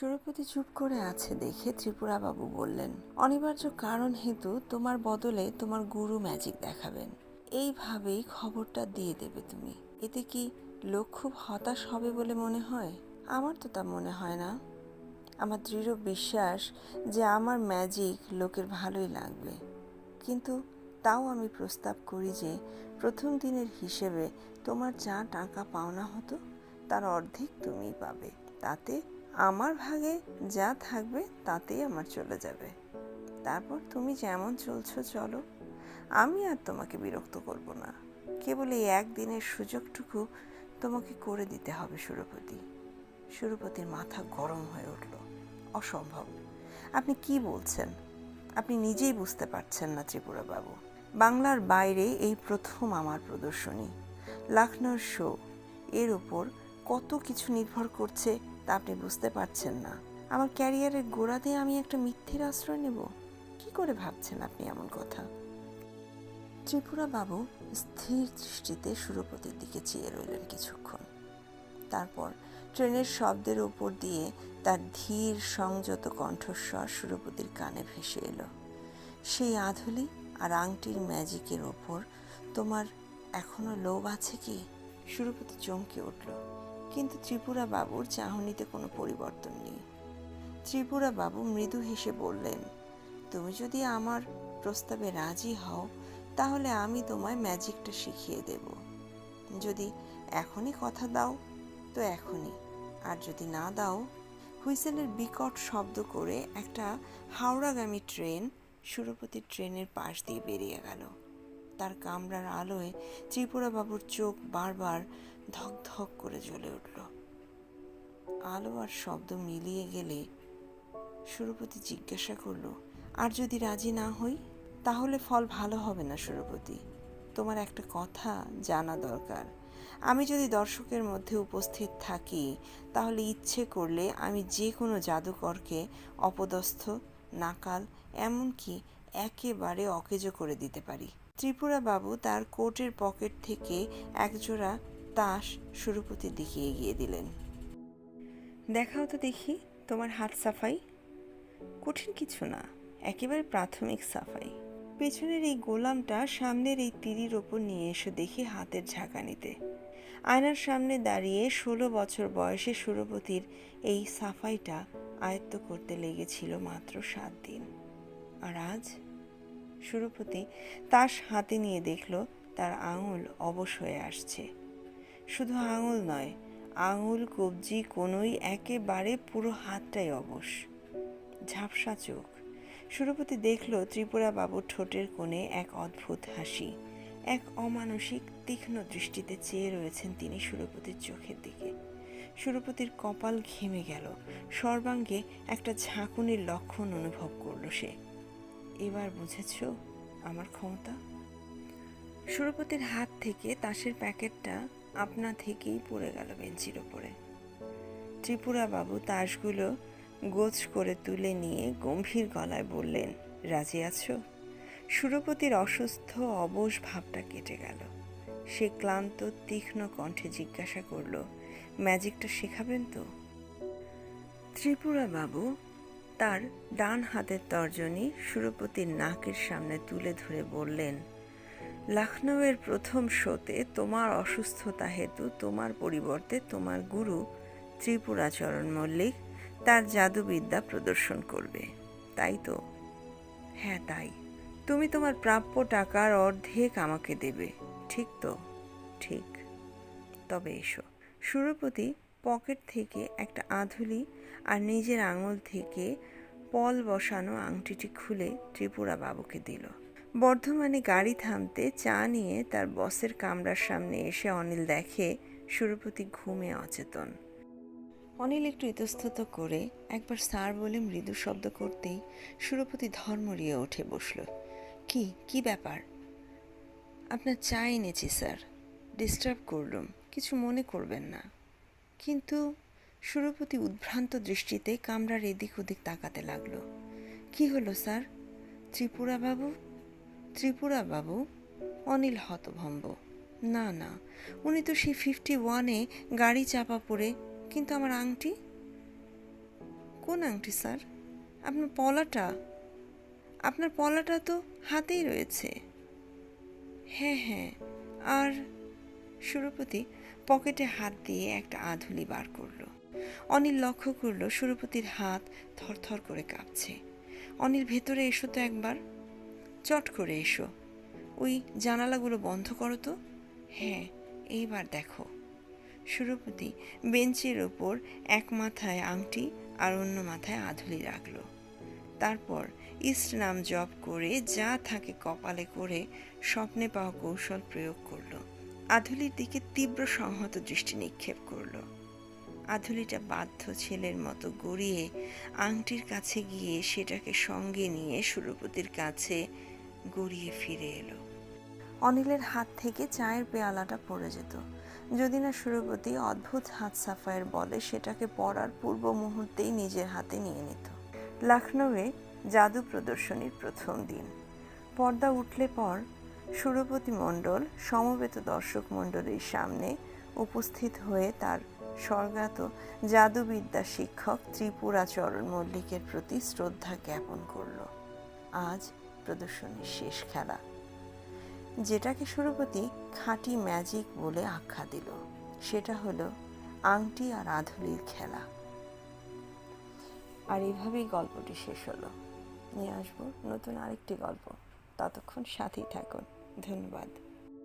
সুরপতি চুপ করে আছে দেখে ত্রিপুরাবাবু বললেন, অনিবার্য কারণ হেতু তোমার বদলে তোমার গুরু ম্যাজিক দেখাবেন। এইভাবেই খবরটা দিয়ে দেবে তুমি। এতে কি লোক খুব হতাশ হবে বলে মনে হয়? আমার তো তা মনে হয় না। আমার দৃঢ় বিশ্বাস যে আমার ম্যাজিক লোকের ভালোই লাগবে। কিন্তু তাও আমি প্রস্তাব করি যে প্রথম দিনের হিসেবে তোমার যা টাকা পাওনা হতো, তার অর্ধেক তুমিই পাবে। তাতে আমার ভাগে যা থাকবে তাতেই আমার চলে যাবে। তারপর তুমি যেমন চলছো চলো। আমি আর তোমাকে বিরক্ত করব না। কেবল এই একদিনের সুযোগটুকু তোমাকে করে দিতে হবে, সুরপতি। সুরপতির মাথা গরম হয়ে উঠল। অসম্ভব। আপনি কি বলছেন? আপনি নিজেই বুঝতে পারছেন না ত্রিপুরা বাবু বাংলার বাইরে এই প্রথম আমার প্রদর্শনী। লখনৌর শো। এর উপর কত কিছু নির্ভর করছে তা আপনি বুঝতে পারছেন না। আমার ক্যারিয়ারের গোড়াতে আমি একটা মিথ্যের আশ্রয় নেব? কি করে ভাবছেন আপনি এমন কথা? ত্রিপুরা বাবু স্থির দৃষ্টিতে সুরপতির দিকে চেয়ে রইলেন কিছুক্ষণ। তারপর ট্রেনের শব্দের উপর দিয়ে তার ধীর সংযত কণ্ঠস্বর সুরপতির কানে ভেসে এলো। সেই আধুলি আর আংটির ম্যাজিকের ওপর তোমার এখনও লোভ আছে কি? সুরপতি চমকে উঠল। কিন্তু ত্রিপুরা বাবুর চাহনিতে কোনো পরিবর্তন নেই। ত্রিপুরা বাবু মৃদু হেসে বললেন, তুমি যদি আমার প্রস্তাবে রাজি হও, তাহলে আমি তোমায় ম্যাজিকটা শিখিয়ে দেব। যদি এখনই কথা দাও, তো এখনই। আর যদি না দাও, হুইসেলের বিকট শব্দ করে একটা হাওড়াগামী ট্রেন সুরপতির ট্রেনের পাশ দিয়ে বেরিয়ে গেল। তার কামরার আলোয় ত্রিপুরাবাবুর চোখ বারবার ধক ধক করে জ্বলে উঠল। আলো আর শব্দ মিলিয়ে গেলে সুরপতি জিজ্ঞাসা করল, আর যদি রাজি না হই, তাহলে ফল ভালো হবে না সুরপতি। তোমার একটা কথা জানা দরকার। আমি যদি দর্শকের মধ্যে উপস্থিত থাকি, তাহলে ইচ্ছে করলে আমি যে কোনো জাদুকরকে অপদস্থ, নাকাল, এমনকি একেবারে অকেজো করে দিতে পারি। ত্রিপুরা বাবু তার কোটের পকেট থেকে একজোড়া তাস সুরপতির দিকে এগিয়ে দিলেন। দেখাও তো দেখি তোমার হাত সাফাই। কঠিন কিছু না, একেবারে প্রাথমিক সাফাই। পেছনের এই গোলামটা সামনের এই তিরির ওপর নিয়ে এসে দেখি হাতের ঝাঁকানিতে আয়নার সামনে দাঁড়িয়ে ষোলো বছর বয়সে সুরপতির এই সাফাইটা আয়ত্ত করতে লেগেছিল মাত্র সাত দিন। আর আজ? সুরপতি তাস হাতে নিয়ে দেখল, তার আঙুল অবশ হয়ে আসছে। শুধু আঙুল নয়, আঙুল, কবজি, কোনোই একেবারে পুরো হাতটাই অবশ। ঝাপসা চোখ। সুরপতি দেখল ত্রিপুরা বাবুর ঠোঁটের কোণে এক অদ্ভুত হাসি, এক অমানসিক তীক্ষ্ণ দৃষ্টিতে চেয়ে রয়েছেন তিনি সুরপতির চোখের দিকে। সুরপতির কপাল ঘেমে গেল, সর্বাঙ্গে একটা ঝাঁকুনির লক্ষণ অনুভব করল সে। এবার বুঝেছ আমার ক্ষমতা? সুরপতির হাত থেকে তাসের প্যাকেটটা আপনা থেকেই পড়ে গেল বেঞ্চির ওপরে। ত্রিপুরা বাবু তাসগুলো গোছ করে তুলে নিয়ে গম্ভীর গলায় বললেন, রাজি আছো? সুরপতির অসুস্থ অবশ ভাবটা কেটে গেল। সে ক্লান্ত, তীক্ষ্ণ কণ্ঠে জিজ্ঞাসা করল, ম্যাজিকটা শেখাবেন তো? ত্রিপুরা বাবু তার ডান হাতের তর্জনী সুরপতির নাকের সামনে তুলে ধরে বললেন লখনৌয়ের প্রথম শোতে তোমার অসুস্থতা হেতু, তোমার পরিবর্তে তোমার গুরু ত্রিপুরাচরণ মল্লিক তার জাদুবিদ্যা প্রদর্শন করবে। তাই তো? হ্যাঁ তাই। তুমি তোমার প্রাপ্য টাকার অর্ধেক আমাকে দেবে। ঠিক তো? ঠিক। তবে এসো। সুরপতি পকেট থেকে একটা আধুলি আর নিজের আঙুল থেকে পল বসানো আংটিটি খুলে ত্রিপুরা বাবুকে দিল। বর্ধমানে গাড়ি থামতে চা নিয়ে তার বসের কামরার সামনে এসে অনিল দেখে সুরপতি ঘুমে অচেতন। অনিল একটু ইতস্তত করে একবার স্যার বলে মৃদু শব্দ করতেই সুরপতি ধর্মরিয়ে উঠে বসল। কি কি ব্যাপার? আপনার চা এনেছি, স্যার। ডিস্টার্ব করলুম, কিছু মনে করবেন না। কিন্তু সুরপতি উদ্ভ্রান্ত দৃষ্টিতে কামরার এদিক ওদিক তাকাতে লাগল। কি হলো, স্যার? ত্রিপুরা বাবু ত্রিপুরা বাবু অনিল হতভম্ব। না না, উনি তো সেই ফিফটি ওয়ানে গাড়ি চাপা পড়ে, কিন্তু আমার আংটি? কোন আংটি, স্যার? আপনার পলাটা। আপনার পলাটা তো হাতেই রয়েছে। হ্যাঁ হ্যাঁ আর? সুরপতি পকেটে হাত দিয়ে একটা আধুলি বার করল। অনিল লক্ষ্য করল সুরপতির হাত থরথর করে কাঁপছে। অনিল ভেতরে এসো তো একবার। চট করে এসো। ওই জানালাগুলো বন্ধ করো তো। হ্যাঁ এইবার দেখো। সুরপতি বেঞ্চের ওপর এক মাথায় আংটি আর অন্য মাথায় আধুলি রাখল। তারপর ইস্ট নাম জপ করে যা থাকে কপালে করে স্বপ্নে পাওয়া কৌশল প্রয়োগ করল। আধুলির দিকে তীব্র সংহত দৃষ্টি নিক্ষেপ করল। আধুলিটা বাধ্য ছেলের মতো গড়িয়ে আংটির কাছে গিয়ে সেটাকে সঙ্গে নিয়ে সুরপতির কাছে গড়িয়ে ফিরে এলো। অনিলের হাত থেকে চায়ের পেয়ালাটা পড়ে যেত। যদি না সুরপতি অদ্ভুত হাত সাফায়ের বলে সেটাকে পড়ার পূর্ব মুহূর্তেই নিজের হাতে নিয়ে নিত। লখনৌয়ে জাদু প্রদর্শনীর প্রথম দিন। পর্দা উঠলে পর সুরপতি মণ্ডল, সমবেত দর্শক মণ্ডলীর সামনে উপস্থিত হয়ে তার স্বর্গাত জাদুবিদ্যা শিক্ষক ত্রিপুরাচরণ মল্লিকের প্রতি শ্রদ্ধা জ্ঞাপন করল। আজ প্রদর্শনীর শেষ খেলা। যেটাকে সুরপতি খাঁটি ম্যাজিক বলে আখ্যা দিল, সেটা হলো আংটি আর আধুলির খেলা। আর এভাবেই গল্পটি শেষ হলো। নিয়ে আসব নতুন আরেকটি গল্প। ততক্ষণ সাথেই থাকুন। ধন্যবাদ।